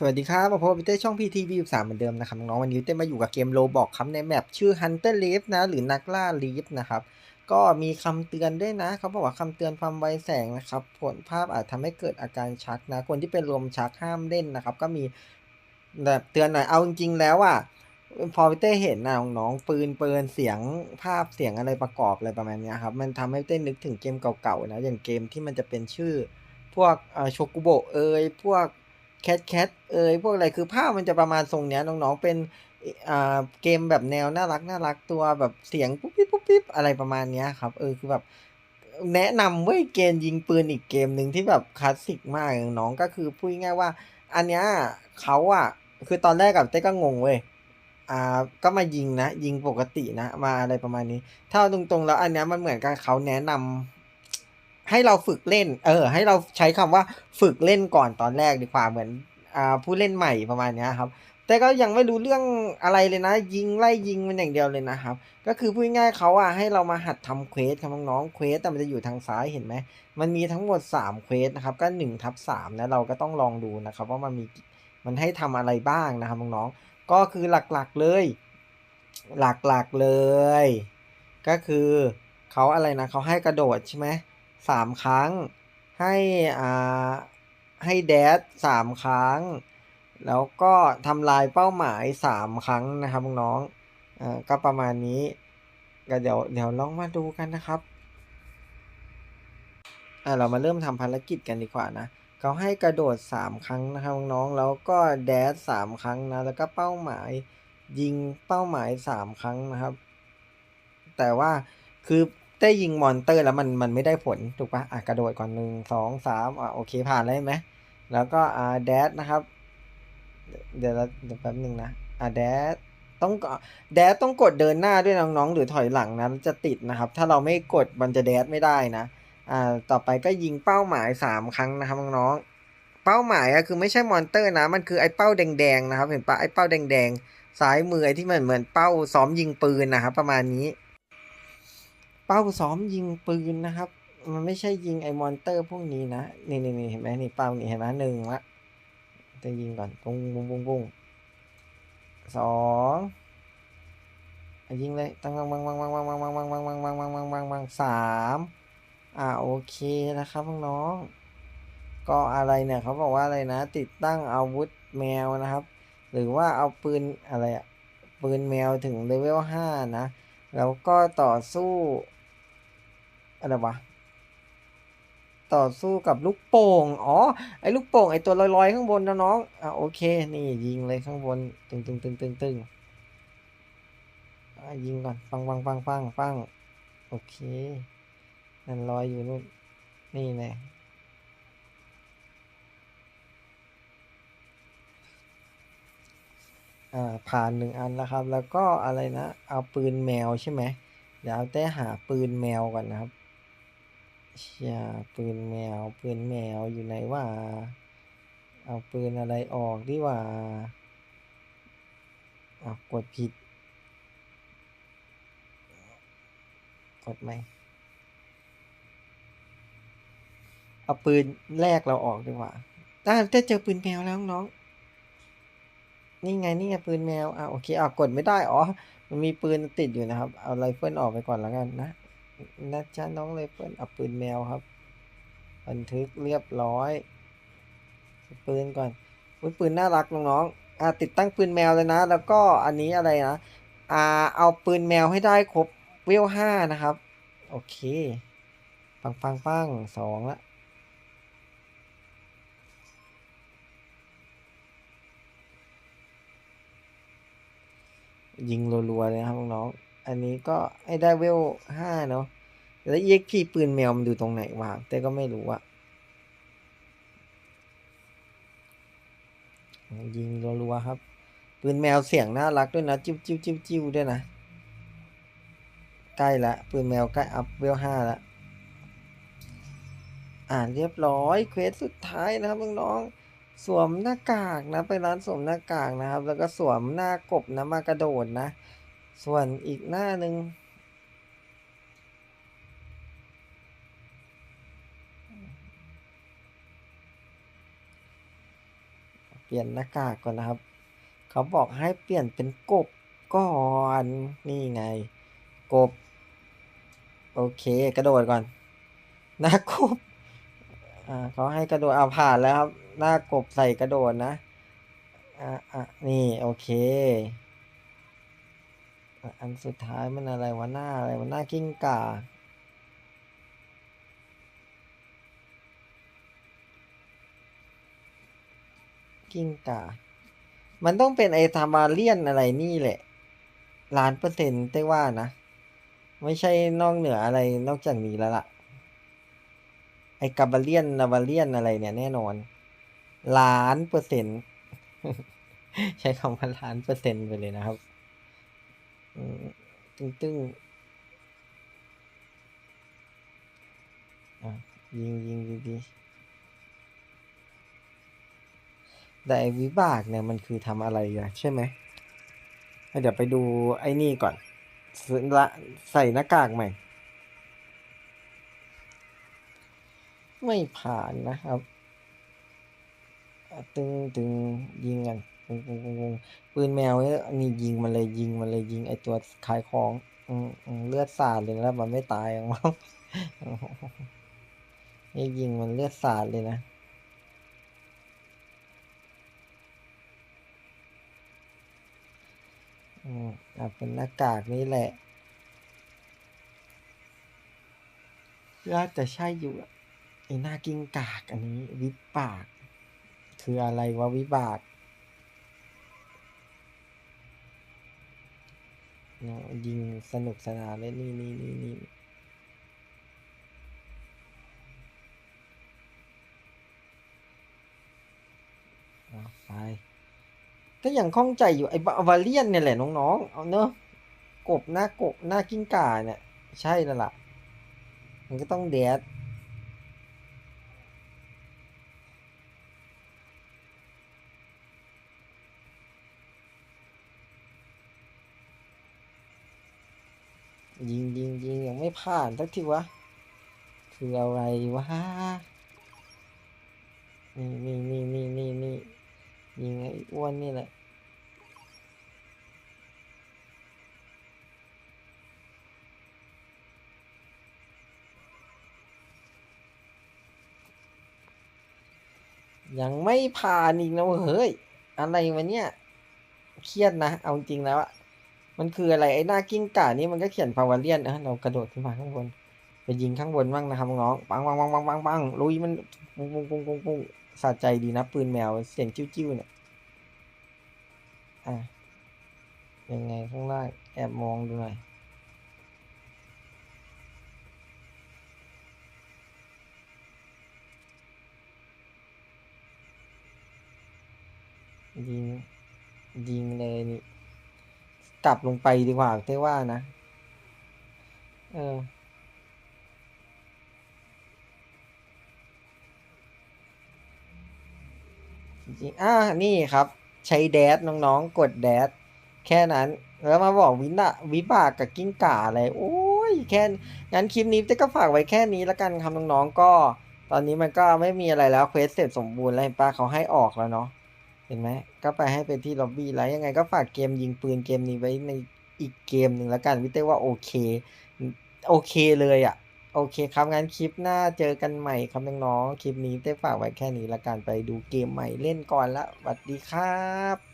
สวัสดีครับ มาพบกับเต้ช่อง PTV สามเหมือนเดิมนะครับน้องวันนี้เต้มาอยู่กับเกมโลบอกครับในแมปชื่อ Hunter Leaf นะ หรือนักล่า Leaf นะครับ ก็มีคำเตือนด้วยนะเขาบอกว่าคำเตือนความไวแสงนะครับ ผลภาพอาจทำให้เกิดอาการชักนะ คนที่เป็นลมชักห้ามเล่นนะครับ ก็มีแบบเตือนหน่อยเอาจริงๆแล้วอะพอพี่เต้เห็นนะน้องปืนเปินเสียงภาพเสียงอะไรประกอบอะไรประมาณนี้ครับมันทำให้เต้นึกถึงเกมเก่าๆนะอย่างเกมที่มันจะเป็นชื่อ พวกโชกุโบเอยพวก แคทแคทเอยพวกอะไรคือภาพมันจะประมาณทรงเนี้ยน้องๆเป็นอ่าเกมแบบแนวน่ารักน่ารักตัวแบบเสียงปุ๊บปิ๊บปุ๊บปิ๊บอะไรประมาณเนี้ยครับเออคือแบบแนะนำเว้ยเกมยิงปืนอีกเกมหนึ่งที่แบบคลาสสิกมากน้องก็คือพูดง่ายว่า อันเนี้ยเขาอะคือตอนแรกกับเต้ก็งงเว้ยอ่าก็มายิงนะ ยิงปกตินะ มาอะไรประมาณนี้ ถ้าเอาตรงๆแล้วอันเนี้ยมันเหมือนกับเขาแนะนำ ให้เราฝึกเล่น เออ ให้เราใช้คำว่าฝึกเล่นก่อนตอนแรกดีกว่าเหมือนอ่าผู้เล่นใหม่ประมาณนี้ครับ แต่ก็ยังไม่รู้เรื่องอะไรเลยนะ ยิงไล่ยิงมันอย่างเดียวเลยนะครับ ก็คือพูดง่ายๆเขาอะให้เรามาหัดทำเควสครับน้องๆเควสแต่มันจะอยู่ทางซ้ายเห็นไหมมันมีทั้งหมด3เควสนะครับก็1ทับ3นะเราก็ต้องลองดูนะครับ ว่ามันมีมันให้ทำอะไรบ้างนะครับน้องๆก็คือหลักๆเลย หลักๆเลย ก็คือเขาอะไรนะเขาให้กระโดดใช่ไหม สามครั้ง ให้อ่าให้แดดสามครั้ง แล้วก็ทำลายเป้าหมายสามครั้งนะครับน้องอ่าก็ประมาณนี้ก็เดี๋ยวเดี๋ยวลองมาดูกันนะครับอ่าเรามาเริ่มทำภารกิจกันดีกว่านะเขาให้กระโดดสามครั้งนะครับน้องแล้วก็แดดสามครั้งนะแล้วก็เป้าหมายยิงเป้าหมายสามครั้งนะครับ แต่ว่าคือ ได้ยิงมอนเตอร์แล้วมันมันไม่ได้ผลถูกปะอะกระโดดก่อนหนึ่งสองสามอะโอเคผ่านเลยไหมแล้วก็อ่าแดดนะครับ เดี๋ยวเดี๋ยวแป๊บหนึ่งนะอ่าแดดต้องแดดต้องกดเดินหน้าด้วยน้องๆ หรือถอยหลังนะจะติดนะครับ ถ้าเราไม่กดมันจะแดดไม่ได้นะอ่าต่อไปก็ยิงเป้าหมายสามครั้งนะครับน้องๆเป้าหมายอะคือไม่ใช่มอนเตอร์นะ มันคือไอ้เป้าแดงๆนะครับ เห็นปะไอ้เป้าแดงๆซ้ายมือไอ้ที่มันเหมือนเป้าซ้อมยิงปืนนะครับประมาณนี้ เป้าซ้อมยิงปืนนะครับ มันไม่ใช่ยิงไอ้มอนเตอร์พวกนี้นะ นี่นี่นี่เห็นไหมนี่เป้านี่เห็นไหมหนึ่งละจะยิงก่อนปุ้งปุ้งปุ้งปุ้งสองยิงเลยตั้งวังวังวังวังวังวังวังวังวังวังวังวังวังวังวังสามอ่าโอเคนะครับน้องก็อะไรเนี่ยเขาบอกว่าอะไรนะ ติดตั้งอาวุธแมวนะครับ หรือว่าเอาปืนอะไรอะปืนแมวถึงเลเวลห้านะ แล้วก็ต่อสู้ อะไรวะ ต่อสู้กับลูกโป่ง อ๋อ ไอ้ลูกโป่งไอ้ตัวลอยๆข้างบนนะน้อง อะโอเค นี่ยิงเลยข้างบน ตึงตึงตึงตึงตึงยิงก่อน ปังปังปังปังปังโอเค นั่นลอยอยู่นู่น นี่แน่อ่าผ่านหนึ่งอันแล้วครับ แล้วก็อะไรนะ เอาปืนแมวใช่ไหมเดี๋ยวเอาแต้หาปืนแมวก่อนนะครับ เชี่ยปืนแมว ปืนแมวอยู่ไหนวะเอาปืนอะไรออกดีว่าเอากดผิด กดไหมเอาปืนแรกเราออกดีกว่าถ้าจะเจอปืนแมวแล้วน้อง นี่ไงนี่ไงปืนแมวอะโอเคอะกดไม่ได้ อ๋อ มันมีปืนติดอยู่นะครับ เอาไรเฟิลออกไปก่อนแล้วกันนะ นะจ๊ะน้องไรเฟิลเอาปืนแมวครับ บันทึกเรียบร้อย ปืนก่อนอุ๊ยปืนน่ารักน้องๆอะติดตั้งปืนแมวเลยนะ แล้วก็อันนี้อะไรนะอ่าเอาปืนแมวให้ได้ครบเวลห้านะครับ โอเค ปังปังปังสองละยิงรัวๆเลยนะครับน้องๆ อันนี้ก็ให้ได้เวลห้าเนาะแล้ว EXP ปืนแมวมันอยู่ตรงไหนวะแต่ก็ไม่รู้อะยิงรัวๆครับ ปืนแมวเสียงน่ารักด้วยนะ จิ้วจิ้วจิ้วจิ้วด้วยนะ ใกล้ละปืนแมวใกล้อัพเวลห้าละอ่านเรียบร้อยเควสสุดท้ายนะครับน้องๆสวมหน้ากากนะ ไปร้านสวมหน้ากากนะครับ แล้วก็สวมหน้ากบนะมากระโดดนะ ส่วนอีกหน้าหนึ่งเคเปลี่ยนหน้ากากก่อนนะครับ เขาบอกให้เปลี่ยนเป็นกบก่อน นี่ไง กบ โอเค กระโดดก่อน หน้ากบ อ่าเขาให้กระโดดเอาผ่านแล้วครับ หน้ากบใส่กระโดดนะ อ่าอะนี่ โอเค อันสุดท้ายมันอะไรวะหน้าอะไรวะหน้ากิ้งก่ากิ้งก่า มันต้องเป็นไอทามาเลียนอะไรนี่แหละล้านเปอร์เซ็นต์ได้ว่านะ ไม่ใช่นอกเหนืออะไรนอกจากนี้แล้วล่ะ ไอกาบาเลียนนาบาเลียนอะไรเนี่ยแน่นอนล้านเปอร์เซ็นต์ ใช้คำว่าล้านเปอร์เซ็นต์ไปเลยนะครับ ตึ้งตึ้งยิงยิงดีดีแต่ไอ้วิบากเนี่ยมันคือทำอะไรอะใช่ไหมเดี๋ยวไปดูไอ้นี่ก่อนละใส่หน้ากากใหม่ ไม่ผ่านนะครับ ตึงตึงยิงกัน วงวงวงวงปืนแมวเนี่ยนี่ยิงมันเลยยิงมันเลยยิงไอตัวขายของอืมอืมเลือดสาดเลยแล้วมันไม่ตายหรอกมั้งนี่ยิงมันเลือดสาดเลยนะอืมอะเป็นหน้ากากนี่แหละน่าจะใช่อยู่ไอ้หน้ากิ้งกากอันนี้ วิบาก คืออะไรวะวิบาก เนาะยิงสนุกสนานเลยนี่นี่นี่นี่ไปก็ยังข้องใจอยู่ไอ้บาวาเลียนเนี่ยแหละน้องๆ เอาเนอะกบหน้ากบหน้ากิ้งก่าเนี่ย ใช่แล้วล่ะ มันก็ต้องแดด ไม่ผ่านสักทีวะ คืออะไรวะ นี่นี่นี่นี่นี่นี่ยิงไอ้อ้วนนี่แหละยังไม่ผ่านอีกนะเว้ยเฮ้ย อะไรวะเนี่ย เครียดนะ เอาจริงแล้วอะ มันคืออะไรไอ้หน้ากิ้งก่านี่มันก็เขียนพาวเลียนนะเรากระโดดขึ้นมาข้างบนไปยิงข้างบนบ้างนะครับน้องปังปังปังปังปังปังลุยมันปุ้งปุ้งปุ้งปุ้งปุ้งสะใจดีนะ ปืนแมวเสียงจิ้วๆเนี่ยอะยังไงข้างล่างแอบมองดูหน่อยยิงยิงเลยนี่ ลับลงไปดีกว่าเต้ว่านะ เออ จริงๆอ่านี่ครับ ใช้แดดน้องๆ กดแดดแค่นั้น แล้วมาบอกวินะวิบากกับกิ้งก่าอะไร โอ้ย แค่งั้นคลิปนี้เต้ก็ฝากไว้แค่นี้แล้วกันครับน้องๆ ก็ ตอนนี้มันก็ไม่มีอะไรแล้วเควสเสร็จสมบูรณ์แล้วเห็นป้าเขาให้ออกแล้วเนาะ เห็นไหมก็ไปให้เป็นที่ล็อบบี้แล้วยังไงก็ฝากเกมยิงปืนเกมนี้ไว้ในอีกเกมหนึ่งแล้วกันวิเต้ว่าโอเค โอเคเลยอะ่ะ โอเคครับงั้นคลิปหน้าเจอกันใหม่ครับน้องๆคลิปนี้เต้ฝากไว้แค่นี้แล้วกันไปดูเกมใหม่เล่นก่อนละสวัสดีครับ